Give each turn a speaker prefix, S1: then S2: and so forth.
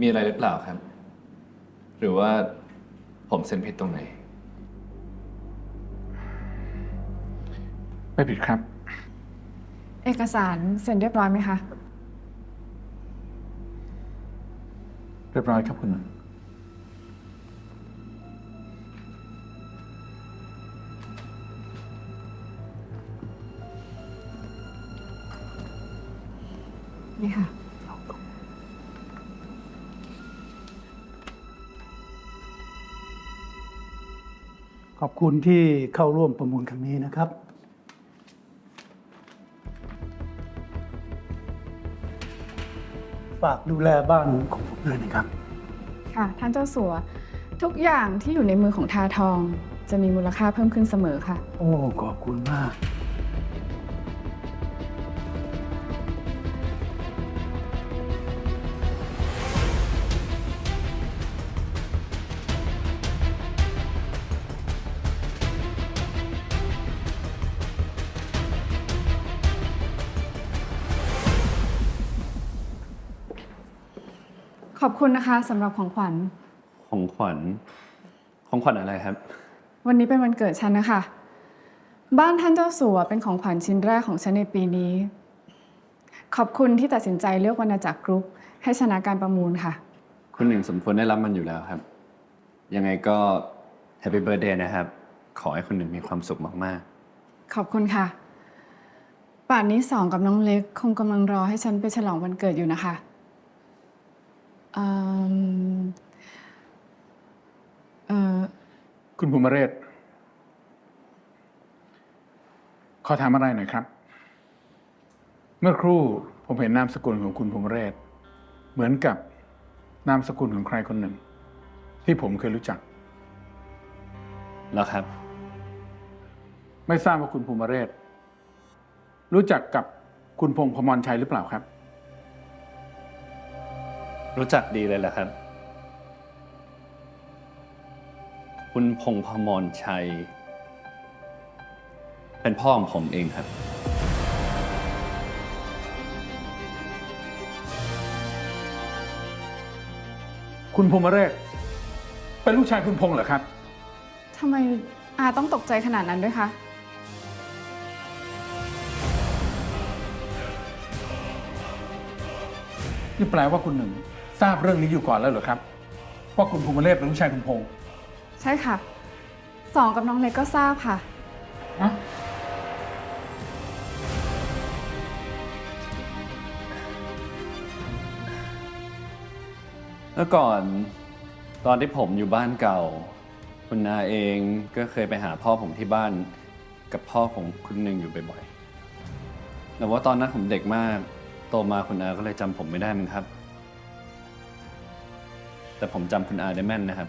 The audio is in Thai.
S1: มีอะไรหรือเปล่าครับ หรือว่าผมเซ็นผิดตรงไหน
S2: ไม่ผิดครับ
S3: เอกสารเซ็นเรียบร้อยไหมคะ
S2: เรียบร้อยครับคุณหนึ่ง
S3: นี่ค่ะ
S4: ขอบคุณที่เข้าร่วมประมูลครั้งนี้นะครับ ฝากดูแลบ้านของผมด้วยนะครับ
S3: ค่ะ ท่านเจ้าสัว ทุกอย่างที่อยู่ในมือของทาทอง จะมีมูลค่าเพิ่มขึ้นเสมอค่ะ
S4: โอ้ ขอบคุณมาก
S3: ขอบคุณนะคะสำหรับของขวัญ
S1: ของขวัญ ของขวัญอะไรครับ
S3: วันนี้เป็นวันเกิดฉันนะคะ บ้านท่านเจ้าสัวเป็นของขวัญชิ้นแรกของฉันในปีนี้ ขอบคุณที่ตัดสินใจเลือกวรรณจักรกรุ๊ปให้ชนะการประมูลค่ะ
S1: คุณหนึ่งสมควรได้รับมันอยู่แล้วครับ ยังไงก็แฮปปี้เบิร์ดเดย์นะครับ ขอให้คุณหนึ่งมีความสุขมาก
S3: ขอบคุณค่ะ ป่านนี้สองกับน้องเล็ก คงกำลังรอให้ฉันไปฉลองวันเกิดอยู่นะคะ อืม เอ่อ
S2: คุณภูมิเรศ ขอถามอะไรหน่อยครับ เมื่อครู่ผมเห็นนามสกุลของคุณภูมิเรศ เหมือนกับนามสกุลของใครคนหนึ่ง ที่ผมเคยรู้จัก
S1: ๆแล้วครับ
S2: ไม่ทราบว่าคุณภูมิเรศ รู้จักกับคุณพงษ์พมรชัยหรือเปล่าครับ
S1: รู้จักดีเลยแหละครับ คุณพงษ์พมรชัย เป็นพ่อของผมเองครับ
S2: คุณภูมิเรศเป็นลูกชายคุณพงษ์เหรอครับ
S3: ทำไมอาต้องตกใจขนาดนั้นด้วยคะ
S2: นี่แปลว่าคุณหนึ่ง ทราบเรื่องนี้อยู่ก่อนแล้วเหรอครับ ว่าคุณภูมิเรศเป็นลูกชายคุณพงษ์
S3: ใช่ค่ะ สองกับน้องเล็กก็ทราบค่ะ
S2: อะ
S1: เมื่อก่อนตอนที่ผมอยู่บ้านเก่า คุณนาเองก็เคยไปหาพ่อผมที่บ้าน กับพ่อของคุณหนึ่งอยู่บ่อยๆแต่ว่าตอนนั้นผมเด็กมาก โตมาคุณอาก็เลยจำผมไม่ได้มั้งครับ แต่ผมจำคุณอาได้แม่นนะครับ